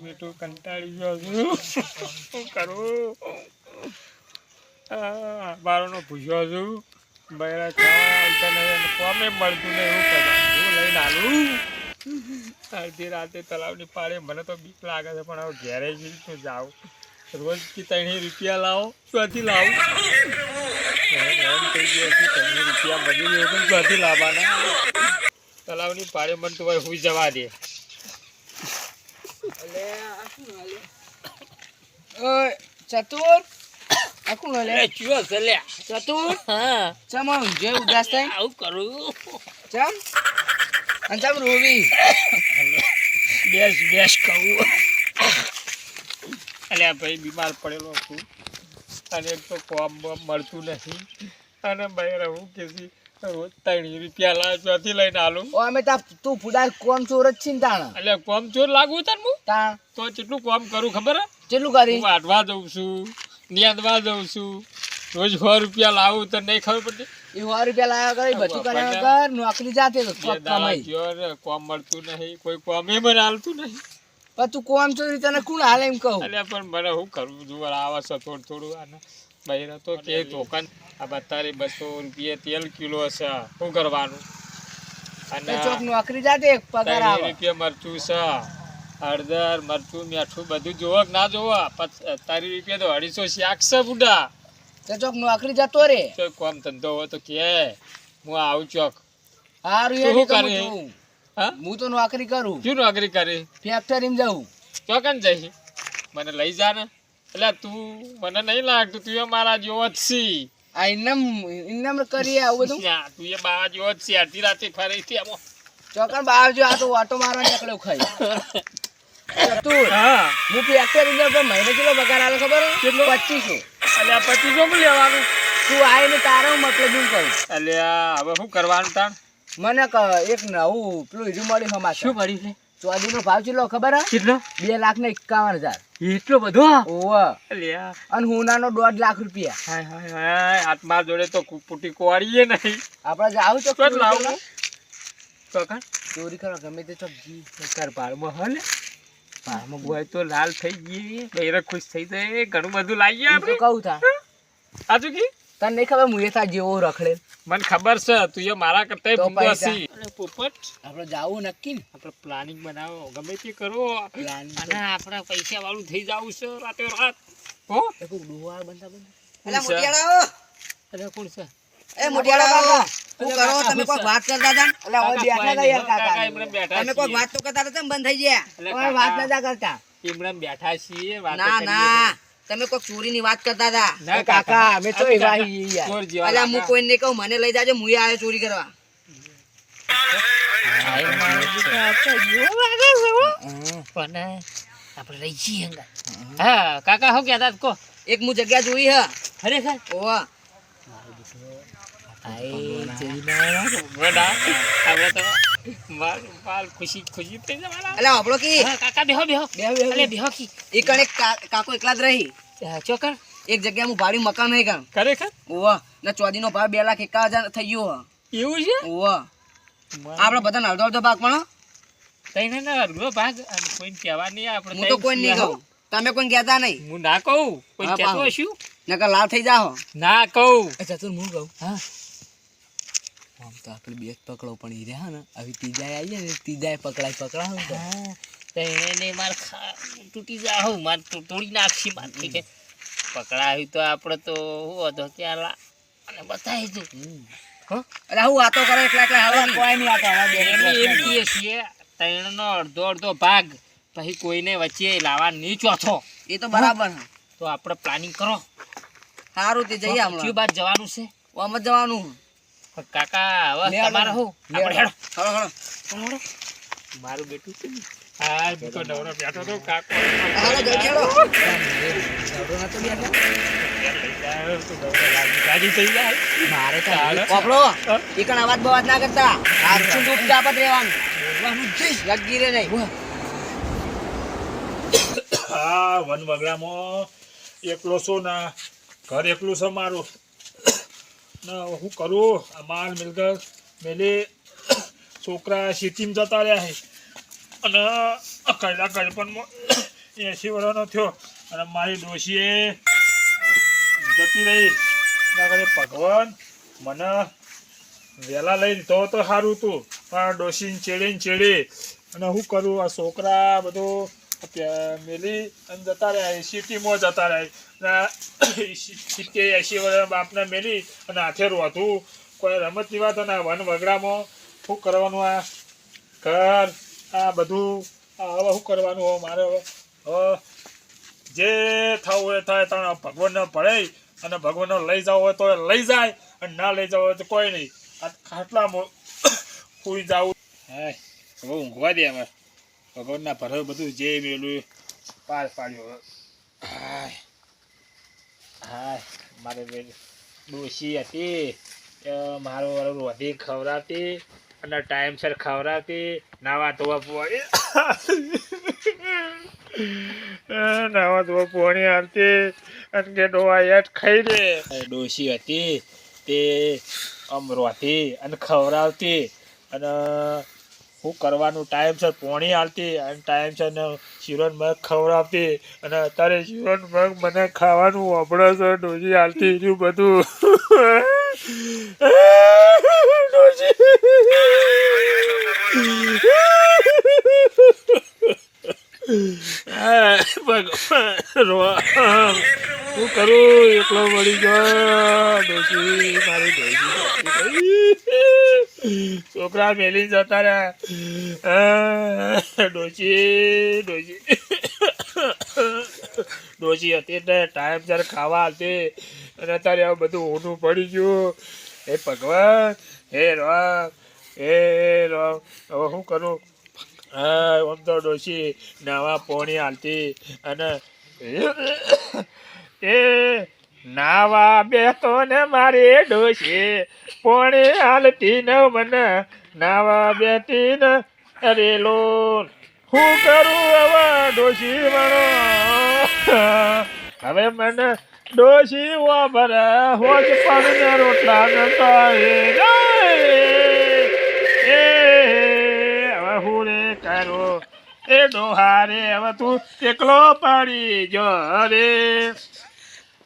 બેટું કંટાળી ગયો છું. શું કરું? બારોનો પૂછ્યો છું. બૈરા કોમે મળતું નહીં કરવાનું લઈને આવું અડધી રાતે તલાવની પાળે મને તો બીક લાગે છે, પણ હવે ઘેરે જઈ તો જાઉં. રોજ કે ત્રણેય રૂપિયા લાવો ત્યાંથી લાવું? ત્રણેય રૂપિયા મળી ગયો ત્યાંથી લાવવાના? તલાવની પાળે મને તો ભાઈ હુઈ જવા દે ઓય ચતુર. આખું લે. ચિયો છે ચતુર. હા. ચમ જે ઉદાસ થાય. આવું કરું. ચમ. અને ચમ રોવી બેસ બેસ કહું. અલ્યા ભાઈ બીમાર પડેલો છું. અને એક તો કોમ મળતું નથી. અને ભાઈ રહું કે રોજ ત્રણ રૂપિયા લાવે ત્યાંથી લઈને આલું. અમે તા તું ફુડાર કોમ ચોર જ છીન તાણ. એટલે કોમ ચોર લાગુ તાર હું તાણ. તો કેટલું કોમ કરું ખબર હે? કેટલું કરી હું વાટવા જઉં છું નિયાંદવા જઉં છું. રોજ સો રૂપિયા લાવું તો નહીં ખબર પડતી? એ સો રૂપિયા લાવ્યા કરે બધું કર્યા. કર નોકરી જાતે કમાઈ કોમ મળતું નહીં કોઈ કોમે મને હાલતું નહીં. પણ તું કોમ ચોરી તને કોણ હાલે એમ કહું? અલ્યા પણ મને હું કરું જોવા આવે છે થોડું થોડું આને બહેરા તો કે દુકાન આ બત્તારે બસો રૂપિયા તેલ કિલો છે શું કરવાનું? અને ચોક નોકરી જાતે પગાર આવે. રૂપિયા મરચું છે. હળદર મરચું મીઠું બધું જોવો કે ના જોવો? તારી રૂપિયા તો અઢીસો શાક છે બુડા. તે ચોક નોકરી જતો રે. તો કોમ ધંધો હોય તો કે હું આવું ચોક. હારું શું તો હું તો નોકરી કરું. શું નોકરી કરી? ફેક્ટરીમાં જાઉં. ચોકન જઈ? મને લઈ જા ને. એટલે તું મને નહીં લાગતું તું એ મારા જેવો જ છી. આ ઇનામ ઇનામ કરીએ આવું બધું? ના, તું એ બાવા જેવો જ છી. અડધી રાતે ફરીથી આવો. ચોકન બહાર જો આ તો ઓટો મારવા નીકળ્યો ખાઈ. હા. હું ફેક્ટરી અંદર મહિને કેટલો પગાર આવે ખબર? કેટલો? પચીસો. એટલે આ પછી લેવાનું. તું આવીને તારો મતલબ હું કહું એટલે હવે શું કરવાનું તાણ? મને એક નવું પેલું હીરું મળ્યું હમાસા મળ્યું છે? ચોદીનો ભાવ કેટલો ખબર કેટલો? બે લાખ ને એકાવન હજાર. એટલો બધો? ઓવ. એટલે આ અને દોઢ લાખ રૂપિયા. હાય હાય હાય આત્મા જોડે તો પુટી કોવાડીએ નહીં. આપણે જાવ જ લાવું? તો ચોરી કરવા? ગમે તે ચોક જી તાર પારમાં હલે પારમાં બોય તો લાલ થઈ ગઈ. બૈરા ખુશ થઈ જાય. ઘણું બધું લાવીએ આપણે. કહું થા આજુ કી? તને નહીં ખબર મુએ થા જેવો રખડે મને ખબર છે. તું એ મારા કરતા તો ભૂંડો પૈસા. હસી અરે પોપટ. આપણે જાવું નક્કી ને? આપણે પ્લાનિંગ બનાવો. ગમે તે કરો. Planning અને આપણા પૈસા વાળું થઈ જવું છે રાતે રાત. હો? એ કોઈ ડોહાર બનતા બનતા અલા, મોટિયાળાઓ અરે કોણ છે? એ મોટિયાળાઓ શું અરે કરો તમે કોઈ વાત કરતા હતા ને? એટલે હવે બેઠા હતા યાર કાકા. કાકા એમણે બેઠા તમે કોઈ છીએ. વાત તો કરતા હતા બંધ થઈ ગયા? વાત નતા કરતા? એમણે બેઠા છીએ વાતો ના ના. તમે કોઈ ચોરીની વાત કરતા હતા? ના કાકા અમે તો એવા યાર. અલ્યા હું લાગા. કોઈને કહું મને લઈ જાજો હું આવ્યો ચોરી કરવા. આપણે રહી છીએ હા કાકા શું કહેતા કો. એક હું જગ્યા જોઈ હા. ખરેખર ઓવા બડા, આપણે તો માલ- માલ ખુશી ખુશી થઈ જવાના. અલ્યા આપણો કી હા, કાકા એકલા જ રહી ચોકર એક જગ્યા હું ભાડું મકાન નહીં ખરેખર ઓવા ને ભાવ બે લાખ એકાવન હજાર થઈ ગયો એવું છે ઓવા આપણે બધા અડધો અડધો ભાગ પણ ના ના અડધો ભાગ કહેવા નહીં આપણે હું તો કોઈ નહીં કહું તમે કોઈ કહેતા નહીં હું ના કહું કોઈ કહેતો પાહો. નકર લાલ થઈ જાઓ ના કહું ચતુર હું કહું હા આમ તો આપણે બે જ પકડો પણ એ રહ્યા ને હવે ત્રીજાએ આવીએ ને ત્રીજાએ પકડાય પકડાવ તો. એને માર ખા તૂટી જા હું માર તોડી નાખી માર કે. પકડાયું તો આપણે તો હું હતો ત્યાં લા અને બતાવી દઉં. અરે હું વાતો કરે એટલે એકલા હવે કોઈ નહીં આ હવે એમ એમ કહીએ છીએ ત્રણનો અડધો અડધો ભાગ પછી કોઈને વચ્ચે લાવવા નહીં ચોથો. એ તો બરાબર તો આપણે પ્લાનિંગ કરો. સારું તે જઈએ કયું બાદ જવાનું છે? આમ જવાનું. કાકા હવે તમારે હું. મારું બેટું છે ને. હા તો બેઠો તો કાકો. ઝઘડો નતો બેઠો? મારે ચાલો. વાપરો અવાજ બવાજ ના કરતા. હારશું ચૂપચાપ જ રહેવાનું. બોલવાનું જ નહીં. લગી રે નહીં. હા વન બગડામાં એકલો શું ના ઘર એકલું છે મારું. ના, હું કરું? આ માલ મિલકત મેલે છોકરા સિટીમાં જતા રહ્યા છે. અને કૈલા ગળપણમાં એસી વર્ષનો થયો. અને મારી ડોશીએ જતી રહી. કરે ભગવાન મને વહેલા લઈને તો તો સારું હતું. પણ ડોશીને ચેડે ને ચેડે અને શું કરું? આ છોકરા બધું મેલી અને જતા રહ્યા સિટીમાં જતા રહ્યા સિત્તેર એંસી વર્ષ બાપને મેલી અને હાથેરું હતું કોઈ રમતની વાત અને વન વગડામાં શું કરવાનું આ ઘર, આ બધું? હવે શું કરવાનું હવે મારે હવે? જે થવું હોય એ થાય તને ભગવાનને પડે અને ભગવાનને લઈ જવું હોય તો લઈ જાય અને ના લઈ જવું હોય તો કોઈ નહીં. આ ખાટલામાં સુઈ જવું. હાય, હવે ઊંઘવા દે હવે ભગવાનના ભરો બધું જે મેળવ્યું પાર પાડ્યો હાય હાય, મારે ડોશી હતી મારો વાળો રોધી ખવડાવતી અને ટાઈમસર ખવડાવતી, નાવા ધોવા પોણી. નાવા ધોવા પોણી આવતી અને કે ડોવા યાદ ખાઈ દે ડોશી હતી, તે આમ રોતી અને ખવડાવતી અને શું કરવાનું ટાઈમસર પોણી આલતી અને ટાઈમસર ને શિરોન મગ ખવડાવતી અને અત્યારે શિરોન મગ મને ખાવાનું વાપરે છે ડોશી હાલતી રહ્યું બધું. ભગવાન. શું કરું, એકલો મળી ગયો. ડોશી મારી ડોશી છોકરા મેલી જતા રહ્યા. ડોશી ડોશી. ડોશી હતી એટલે ટાઈમ જ્યારે ખાવા હતી, અને અત્યારે આ બધું ઊંધું પડી ગયું. હે ભગવાન, હે રામ હે રામ. હવે શું કરું? હા, આમ તો ડોશી નાવા પોણી હાલતી, અને એ નાવા બેતો ને મારે ડોશી. પોણી હાલતી ન મને, નાવા બેતી ને અરે લો હું કરું હવે ડોશી મારો હવે મને ડોશી વાપર, હોજ પણ રોટલા નતા એ, હવે હું રે કરો એ દોહારે, હવે તું એકલો પાડી જો રે.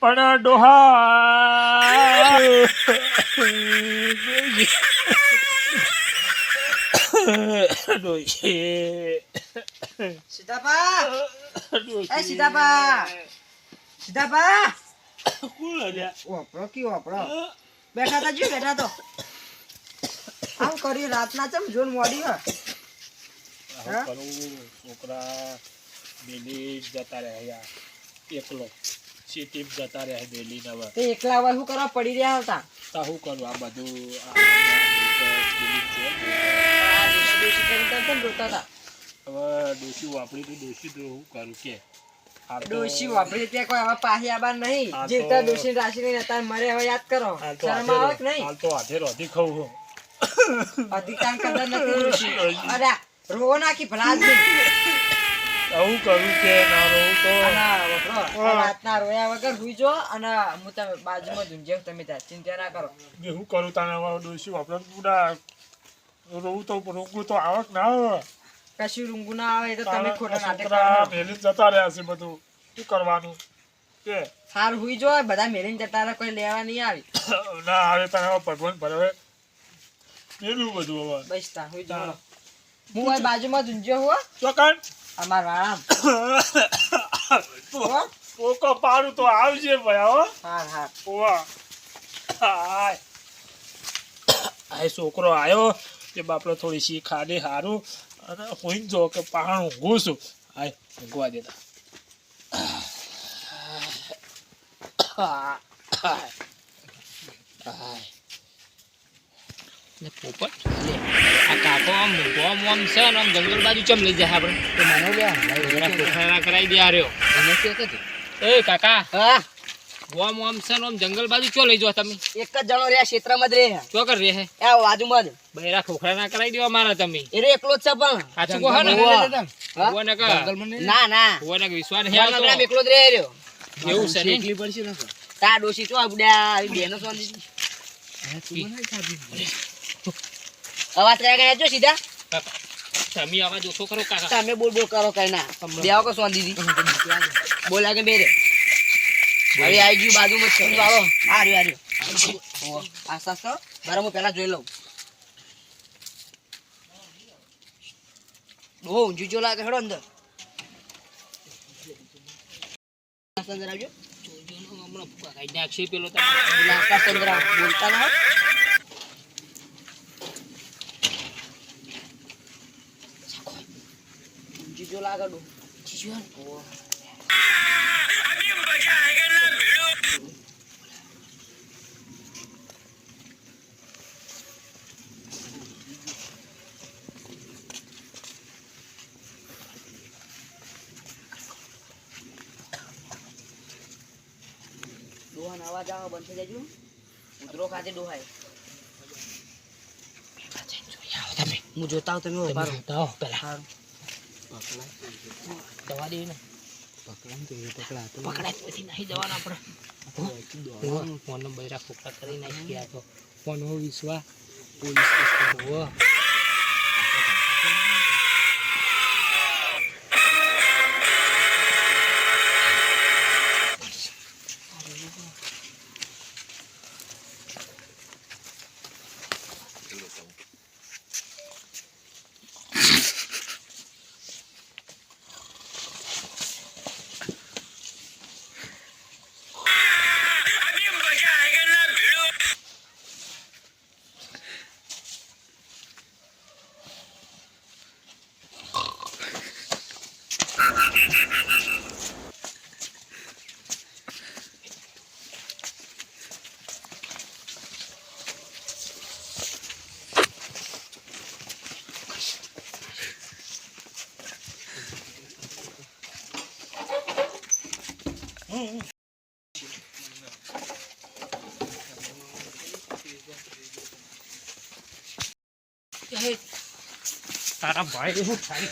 પણ ડોહા. સીતાપા. એ સીતાપા. સીતાપા. કોણ અલ્યા? વાપરો કી વાપરો? બેઠા તા જી બેઠા તો. આમ કરી રાતના ચમ જોન મોડી હ. કરું છોકરા બેલી જતા રહ્યા એકલો. સિટી જતા રહ્યા બેલી નવા તે એકલા હોય શું કરવા પડી રહ્યા હતા? તા શું કરું? આ બધું હવે ડોશી વાપરી તો ડોશી તો શું કરું કે? ડોશી વાપરી ત્યાં કોઈ હવે પાહી આબાર નહીં. જીવતા ડોશી રાશી નહીં હતા મરે હવે યાદ કરો. શરમ આવે કે નહીં? હાલ તો હાથે રોધી ખવું હો. અધિકાર કદર નથી ડોશી. અરે રોવો નાખી ભલા આવું કરું કે ના તો? રાતના રોયા વગર હુઈ જો અને હું તમે બાજુમાં ઝૂંઝેવ તમે ત્યાં ચિંતા ના કરો. મેં શું કરું તને હવે ડોશી વાપરે પૂરા રોવું તો રોગું તો આવક ના આવે. કશું રૂંગું ના આવે તો તમે ખોટા નાટક મેલી જતા રહ્યા છે બધું. શું કરવાનું? કે? હાર હુઈ જો બધા મેલીને જતા રહે કોઈ લેવા નહીં આવી. ના આવે તને ભગવાન ભરવે મેલું બધું હવે. બસ તા હુઈ જો હું આ બાજુમાં ઝૂંઝ્યો હો. ચોકન અમાર વાળામ હો. પોકો પાડું તો આવજે ભાઈ હો. હા હા ઓવા હાય. આ છોકરો આવ્યો કે બાપડો થોડી સી ખાડી હારું. અને હું જો કે પાણું ઊંઘું છું. હાય ઊંઘવા દેતા. હા હાય. ને પોપટ. લે આ કાકો આમ ગોમ ઓમ છે ને આમ જંગલ બાજુ ચમ લઈ જાય આપણે. તો માનો લે જરા પોખરા કરાઈ દે આ રહ્યો. મને કે કે એ કાકા હા. ગોમ ઓમ છે ને આમ જંગલ બાજુ ચો લઈ જો તમે? એક જ જણો રહ્યા ક્ષેત્રમાં જ રહે. ચો કર રહે આ બાજુમાં જ બૈરા ખોખરા ના કરાઈ દેવા મારા તમે. એ એકલો જ છે પણ. સાચું કહો ને? હા? ને કા ના ના. હુઓ ને વિશ્વાસ હે આ તો એકલો જ રહે રહ્યો. એવું છે ને? તા. ડોશી ચો આ બેનો સોંધી અવાજ ગયા જો સીધા? તમે આવા જોશો ખરો કાકા. તમે બોલ બોલ કરો કઈ ના. દેવા કો સોન દીદી? બોલા કે મેરે હવે આવી ગયું બાજુમાં જ છે વાળો. રહ્યો ઓહો, આસ્તે આસ્તે બરાબર હું પહેલા જોઈ લઉં. બહુ ઊંચું જો લાગે હેડો અંદર. અંદર આવજો. હમણાં કાકા નાખશે પેલો તો. બોલતા આસ્તે અંદર આવો. જીજો ના હો. ઊંચું જો લાગે ડો ઓહો. અવાજ આવે બંધ થઈ જજો ઉતરો ખાતે ડોહાય હું જોતા આવું તમે ઊભા રહો. પેલા સારું. દવા દે ને? પકડાય પકડાય પછી નહીં જવાના. આપણે ફોન નંબર રાખો કરી નાખી આ તો. ફોન હો વિશ્વા પોલીસ હો. તારા ભાઈ એવું થાય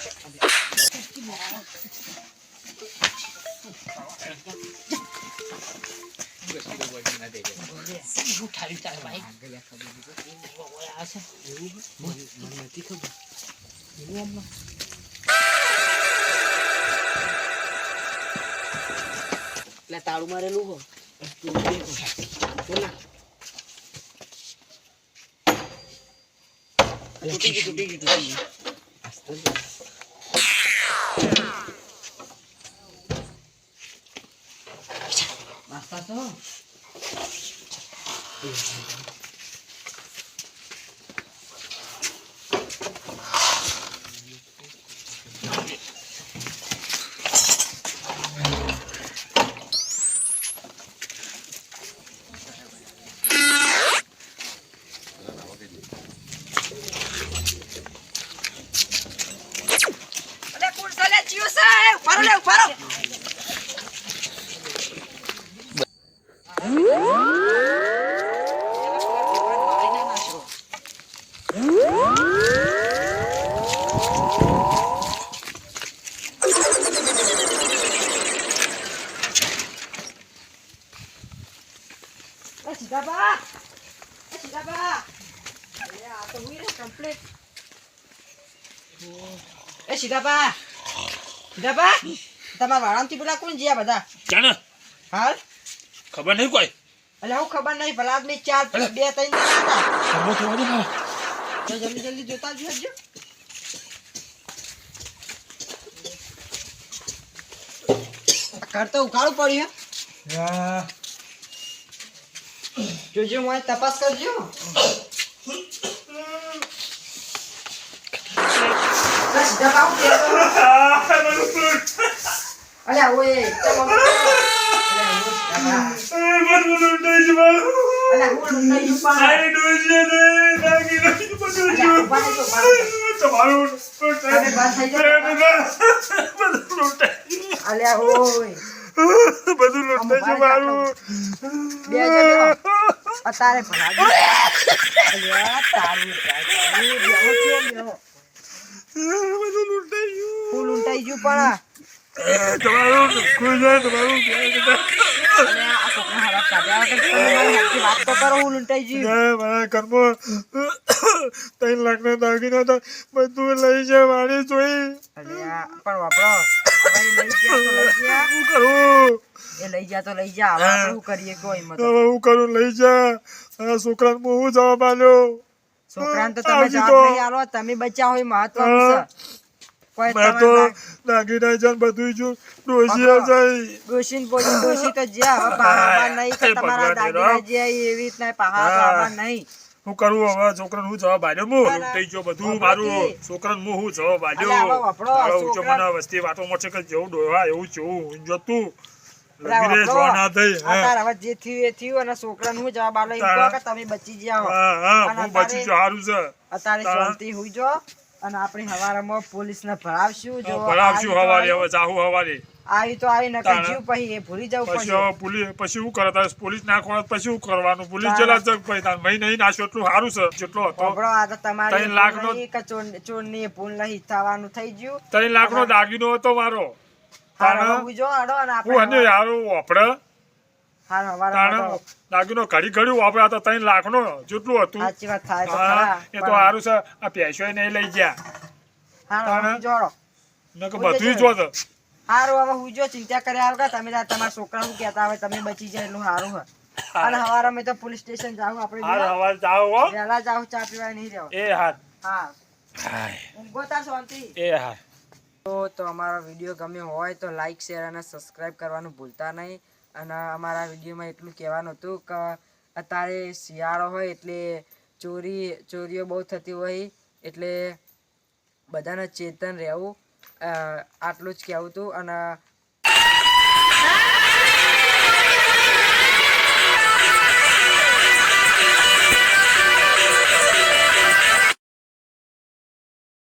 તારા ભાઈ આ છે? નથી ખબર એવું હમણાં એટલે તાળું મારેલું હો. બોલ ના. તૂટી ગયું તૂટી ગયું Párale, paro. સીધાબા તમારા વાળામાંથી પેલા કોણ જ્યા બધા? જાણે. હાલ. ખબર નહીં કોઈ? એટલે હું ખબર નહીં ભલા આદમી ચાર બે ત્રણ જણા હતા. તો જલ્દી જલ્દી જોતા જ હજો કરતો ઘર તો ઉઘાડું પડ્યું જોજો હું તપાસ કરજો બસ દબાવ દે તો. અલ્યા ઓય ચમ અલ્યા ઓય દબા. અલ્યા હું લૂંટાઈ ગયું પણ. અલ્યા ઊભા થઈ જાઓ. અલ્યા ઓય બધું લૂંટાઈ ગયું મારું બે જજો અત્યારે ભલા તારું છો. બધું લૂંટાઈ ગયું ફૂલ ઊંટાઈ ગયું પણ તમારું ખુશ તમારું આ. છોકરા હારા કાઢ્યા વગર તમે મારી હાથથી વાત તો કરો હું લૂંટાઈ ગયું ને મારા ઘરમાં ત્રણ લાખના દાગીના હતા બધું લઈ જાય મારી જોઈ પણ વાપરો શું કરું એ લઈ તો લઈ જા. હવે શું કરીએ કોઈ હવે હું કરું લઈ જા. છોકરાને હું જવાબ આલ્યો છોકરાને તો તમે આવજી જવાબ તો. આલો તમે બચ્યા હોય મહત્વનું છે. મેં તો તમારે દાગીના જન બધું જો ડોશી જાય ડોશીને બોલી ડોશી તો જ્યાં હવે પાહા નહીં કે તમારા દાગીના જે એવી રીતના પાહા તો હા. આવવા નહીં. હું કરું હવે? છોકરાને હું જવાબ આલ્યો ના. થઈ ગયો બધું મારું. છોકરાને હું હું જવાબ આલ્યો તારો ઊંચો છોકરા- મને વસ્તી વાતો કે જેવું ડોહા એવું જેવું. જોતું હે. હવે જે થયું એ થયું અને છોકરાને હું જવાબ આલો એમ તારા- કહો કે તમે બચી ગયા હો હા હા અને હું બચી તારે- સારું છે. અત્યારે શાંતિ હુઈ જો અને આપણે હવારમાં પોલીસને ભરાવશું જો ભરાવશું હવારે હવે જાહુ હવારે. આવી તો આવી નકર જીવ પછી એ ભૂલી જવું પછી પોલીસ પછી શું કરે? તારે પોલીસ પછી શું કરવાનું? પોલીસ જેલા જગ ભાઈ તાર મહી નહીં નાશો એટલું સારું છે. જેટલો હતો. હોભળો, આ તો તમારી ત્રણ લાખ નો ચોર- ચોરની ભૂલ નહીં થવાનું થઈ ગયું. ત્રણ લાખ નો દાગીનો હતો મારો. દાગીનો ઘડી ઘડી વાપરે તો ત્રણ લાખ નો જેટલું હતું. સાચી વાત થાય તો હા, ખરા. એ તો સારું છે. આ પૈસો નહીં લઈ ગયા. હારો તાણે- હુઈ જો હાડો. ને કે બધું જજો. હારું હવે હું જો ચિંતા કર્યા વગર તમે તમારા છોકરા કહેતા હવે તમે બચી જાય એટલું સારું હોય. અને હવારે અમે તો પોલીસ સ્ટેશન જાવ આપણે હાર બે. હો. વહેલા જાવ ચા પીવા નહીં રહ્યો એ હા હા. હાય, ઊંઘો તાર શાંતિ. એ તો તો અમારો વીડિયો ગમ્યો હોય તો લાઈક શેર અને સબસ્ક્રાઇબ કરવાનું ભૂલતા નહીં. અને અમારા વિડીયોમાં એટલું કહેવાનું હતું કે અત્યારે શિયાળો હોય એટલે ચોરી, ચોરીઓ બહુ થતી હોય એટલે બધાને ચેતન રહેવું. આટલું જ કહેવું હતું. અને